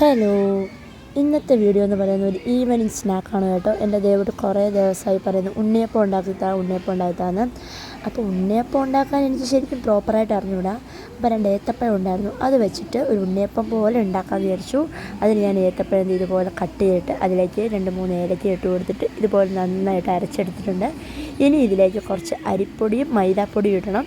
Hello. ഇന്നത്തെ video എന്ന് പറയുന്നത് ഒരു ഈവനിങ് സ്നാക്കാണ് കേട്ടോ. എന്റെ ദേവോട് കുറേ ദിവസമായി പറയുന്നു ഉണ്ണിയപ്പം ഉണ്ടാക്കിത്താ ഉണ്ണിയപ്പം ഉണ്ടാക്കിത്താന്ന്. അപ്പോൾ ഉണ്ണിയപ്പം ഉണ്ടാക്കാൻ എനിക്ക് ശരിക്കും പ്രോപ്പറായിട്ട് അറിഞ്ഞൂടാ. അപ്പോൾ രണ്ട് ഏത്തപ്പഴം ഉണ്ടായിരുന്നു. അത് വെച്ചിട്ട് ഒരു ഉണ്ണിയപ്പം പോലെ ഉണ്ടാക്കാൻ വിചാരിച്ചു. അതിൽ ഞാൻ ഏത്തപ്പഴം ഇതുപോലെ കട്ട് ചെയ്തിട്ട് അതിലേക്ക് രണ്ട് മൂന്ന് ഏലക്ക ഇട്ട് കൊടുത്തിട്ട് ഇതുപോലെ നന്നായിട്ട് അരച്ചെടുത്തിട്ടുണ്ട്. ഇനി ഇതിലേക്ക് കുറച്ച് അരിപ്പൊടിയും മൈദാപ്പൊടിയും ഇടണം.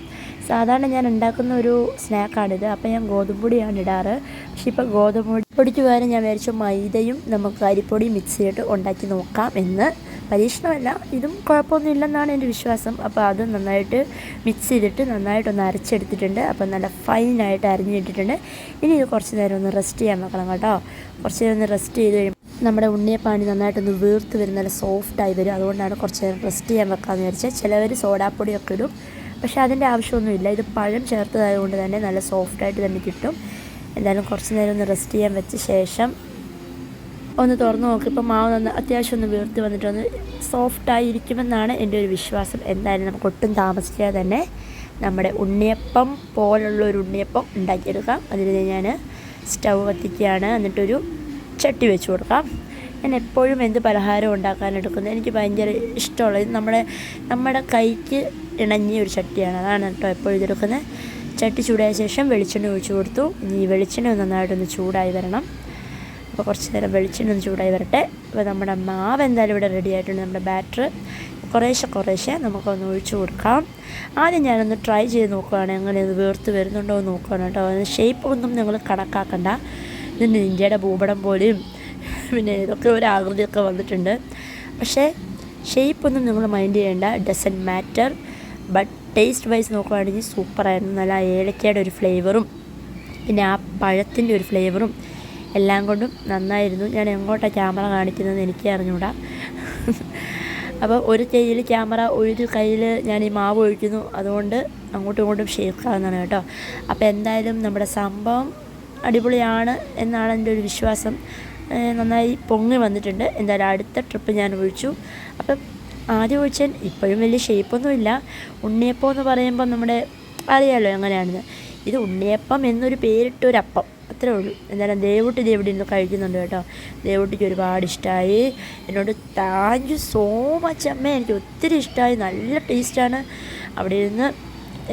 സാധാരണ ഞാൻ ഉണ്ടാക്കുന്ന ഒരു സ്നാക്കാണിത് അപ്പോൾ ഞാൻ ഗോതമ്പൊടിയാണ് ഇടാറ്. പക്ഷെ ഇപ്പോൾ ഗോതമ്പ് പൊടിക്ക് പകരം ഞാൻ വിചാരിച്ചു മൈദയും നമുക്ക് അരിപ്പൊടിയും മിക്സ് ചെയ്തിട്ട് ഉണ്ടാക്കി നോക്കാം എന്ന്. പരീക്ഷണമല്ല ഇതും കുഴപ്പമൊന്നുമില്ലെന്നാണ് എന്റെ വിശ്വാസം. അപ്പോൾ അത് നന്നായിട്ട് മിക്സ് ചെയ്തിട്ട് നന്നായിട്ടൊന്ന് അരച്ചെടുത്തിട്ടുണ്ട്. അപ്പോൾ നല്ല ഫൈനായിട്ട് അരിഞ്ഞിട്ടിട്ടുണ്ട് ഇനി ഇത് കുറച്ച് നേരം ഒന്ന് റെസ്റ്റ് ചെയ്യാൻ വെക്കണം കേട്ടോ. കുറച്ച് നേരം ഒന്ന് റെസ്റ്റ് ചെയ്ത് കഴിയുമ്പോൾ നമ്മുടെ ഉണ്ണിയപ്പാണി നന്നായിട്ടൊന്ന് വീർത്ത് വരും. നല്ല സോഫ്റ്റായി വരും. അതുകൊണ്ടാണ് കുറച്ച് നേരം റെസ്റ്റ് ചെയ്യാൻ വെക്കാമെന്ന് വിചാരിച്ചാൽ ചിലവർ സോഡാപ്പൊടിയൊക്കെ ഇടും. പക്ഷേ അതിന്റെ ആവശ്യമൊന്നുമില്ല. ഇത് പഴം ചേർത്തതായതുകൊണ്ട് തന്നെ നല്ല സോഫ്റ്റായിട്ട് തന്നെ കിട്ടും. എന്തായാലും കുറച്ച് നേരം ഒന്ന് റെസ്റ്റ് ചെയ്യാൻ വെച്ച ശേഷം ഒന്ന് തുറന്ന് നോക്കി. ഇപ്പോൾ മാവ് നന്ന് അത്യാവശ്യം ഒന്ന് വീർത്ത് വന്നിട്ട് ഒന്ന് സോഫ്റ്റായി ഇരിക്കുമെന്നാണ് എന്റെ ഒരു വിശ്വാസം. എന്തായാലും നമുക്ക് ഒട്ടും താമസിക്കാതെ തന്നെ നമ്മുടെ ഉണ്ണിയപ്പം പോലുള്ള ഒരു ഉണ്ണിയപ്പം ഉണ്ടാക്കിയെടുക്കാം. അതിന് ഞാൻ സ്റ്റൗ കത്തിക്കുകയാണ്. എന്നിട്ടൊരു ചട്ടി വെച്ച് കൊടുക്കാം. ഞാൻ എപ്പോഴും എന്ത് പലഹാരം ഉണ്ടാക്കാൻ എടുക്കുന്നത് എനിക്ക് ഭയങ്കര ഇഷ്ടമുള്ളത് നമ്മുടെ നമ്മുടെ കൈക്ക് ഇണങ്ങിയ ഒരു ചട്ടിയാണ്. അതാണ് കേട്ടോ എപ്പോഴും ഇതെടുക്കുന്നത്. ചട്ടി ചൂടായ ശേഷം വെളിച്ചെണ്ണ ഒഴിച്ചു കൊടുത്തു. ഇനി ഈ വെളിച്ചെണ്ണ നന്നായിട്ടൊന്ന് ചൂടായി വരണം. അപ്പോൾ കുറച്ച് നേരം വെളിച്ചെണ്ണ ഒന്ന് ചൂടായി വരട്ടെ. അപ്പോൾ നമ്മുടെ മാവ് എന്തായാലും ഇവിടെ റെഡി ആയിട്ടുണ്ട്. നമ്മുടെ ബാറ്റർ കുറേശ്ശെ കുറേശ്ശെ നമുക്കൊന്ന് ഒഴിച്ചു കൊടുക്കാം. ആദ്യം ഞാനൊന്ന് ട്രൈ ചെയ്ത് നോക്കുകയാണ് എങ്ങനെ ഇത് വീർത്ത് വരുന്നുണ്ടോ എന്ന് നോക്കുകയാണ് കേട്ടോ. ഷേപ്പ് ഒന്നും നിങ്ങൾ കണക്കാക്കണ്ട. ഇതിന് ഇന്ത്യയുടെ ഭൂപടം പോലെയും പിന്നെ ഇതൊക്കെ ഒരു ആകൃതിയൊക്കെ വന്നിട്ടുണ്ട്. പക്ഷേ ഷേപ്പൊന്നും നിങ്ങൾ മൈൻഡ് ചെയ്യേണ്ട. Doesn't matter but taste wise നോക്കുകയാണെങ്കിൽ സൂപ്പറായിരുന്നു. നല്ല ഏലക്കയുടെ ഒരു ഫ്ലേവറും പിന്നെ ആ പഴത്തിന്റെ ഒരു ഫ്ലേവറും എല്ലാം കൊണ്ടും നന്നായിരുന്നു. ഞാൻ എങ്ങോട്ടാണ് ക്യാമറ കാണിക്കുന്നത് എനിക്ക് അറിഞ്ഞൂടാ. അപ്പോൾ ഒരു കയ്യിൽ ക്യാമറ ഒരു കയ്യിൽ ഞാൻ ഈ മാവ് ഒഴിക്കുന്നു. അതുകൊണ്ട് അങ്ങോട്ടും ഇങ്ങോട്ടും ഷേക്കാവുന്നതാണ് കേട്ടോ. അപ്പോൾ എന്തായാലും നമ്മുടെ സംഭവം അടിപൊളിയാണ് എന്നാണ് എന്റെ ഒരു വിശ്വാസം. നന്നായി പൊങ്ങി വന്നിട്ടുണ്ട്. എന്തായാലും അടുത്ത ട്രിപ്പ് ഞാൻ ഒഴിച്ചു. അപ്പം ആദ്യം ഒഴിച്ചാൽ ഇപ്പോഴും വലിയ ഷേപ്പൊന്നുമില്ല ഉണ്ണിയപ്പം എന്ന് പറയുമ്പോൾ നമ്മുടെ അറിയാമല്ലോ എങ്ങനെയാണെന്ന്. ഇത് ഉണ്ണിയപ്പം എന്നൊരു പേരിട്ടൊരപ്പം അത്രേ ഉള്ളൂ. എന്തായാലും ദേവുട്ടി ഇത് ഇരുന്ന് കഴിക്കുന്നുണ്ട് കേട്ടോ. ദേവുട്ടിക്ക് ഒരുപാട് ഇഷ്ടമായി എന്നോട് താങ്ക് യു സോ മച്ച് അമ്മ. എനിക്ക് ഒത്തിരി ഇഷ്ടമായി നല്ല ടേസ്റ്റാണ് അവിടെ ഇരുന്ന്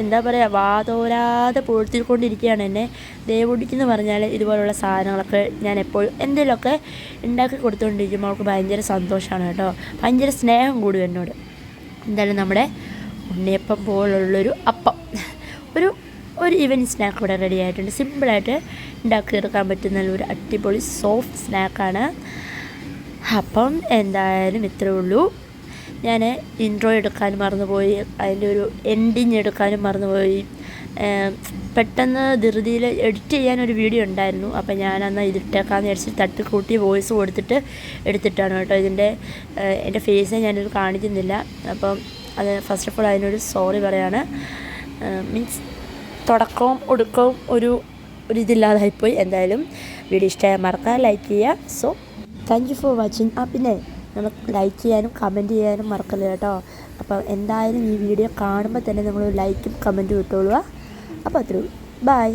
എന്താ പറയുക വാതോരാതെ പൊഴുത്തിക്കൊണ്ടിരിക്കുകയാണ് എന്നെ. ദേവുടിക്കെന്ന് പറഞ്ഞാൽ ഇതുപോലുള്ള സാധനങ്ങളൊക്കെ ഞാൻ എപ്പോഴും എന്തെങ്കിലുമൊക്കെ ഉണ്ടാക്കി കൊടുത്തുകൊണ്ടിരിക്കുമ്പോൾ അവൾക്ക് ഭയങ്കര സന്തോഷമാണ് കേട്ടോ. ഭയങ്കര സ്നേഹം കൂടും എന്നോട്. എന്തായാലും നമ്മുടെ ഉണ്ണിയപ്പം പോലുള്ളൊരു അപ്പം. ഒരു ഒരു ഈവനിങ് സ്നാക്ക് ഇവിടെ റെഡി ആയിട്ടുണ്ട്. സിമ്പിളായിട്ട് ഉണ്ടാക്കിയെടുക്കാൻ പറ്റുന്ന ഒരു അടിപൊളി സോഫ്റ്റ് സ്നാക്കാണ് അപ്പം എന്തായാലും ഇത്രയേ ഉള്ളൂ. ഞാൻ ഇൻട്രോ എടുക്കാനും മറന്നുപോയി. അതിന്റെ ഒരു എൻഡിങ് എടുക്കാനും മറന്നുപോയി. പെട്ടെന്ന് ധൃതിയിൽ എഡിറ്റ് ചെയ്യാനൊരു വീഡിയോ ഉണ്ടായിരുന്നു. അപ്പോൾ ഞാനന്ന് ഇതിട്ടേക്കാന്ന് വിചാരിച്ച് തട്ടിക്കൂട്ടി വോയിസ് കൊടുത്തിട്ട് എടുത്തിട്ടാണ് കേട്ടോ. ഇതിന്റെ എന്റെ ഫേസ് ഞാനിത് കാണിക്കുന്നില്ല. അപ്പം അത് ഫസ്റ്റ് ഓഫ് ഓൾ അതിനൊരു സോറി പറയാണ്. മീൻസ് തുടക്കവും ഒടുക്കവും ഒരു ഒരു ഇതില്ലാതായിപ്പോയി. എന്തായാലും വീഡിയോ ഇഷ്ടമായ മറക്കാൻ ലൈക്ക് ചെയ്യുക. So thank you for watching ആ പിന്നെ നമ്മൾ ലൈക്ക് ചെയ്യാനും കമന്റ് ചെയ്യാനും മറക്കല്ല കേട്ടോ? അപ്പോൾ എന്തായാലും ഈ വീഡിയോ കാണുമ്പോൾ തന്നെ നിങ്ങൾ ലൈക്കും കമന്റും ഇട്ടോളുക അപ്പോൾ അത്രയും ബൈ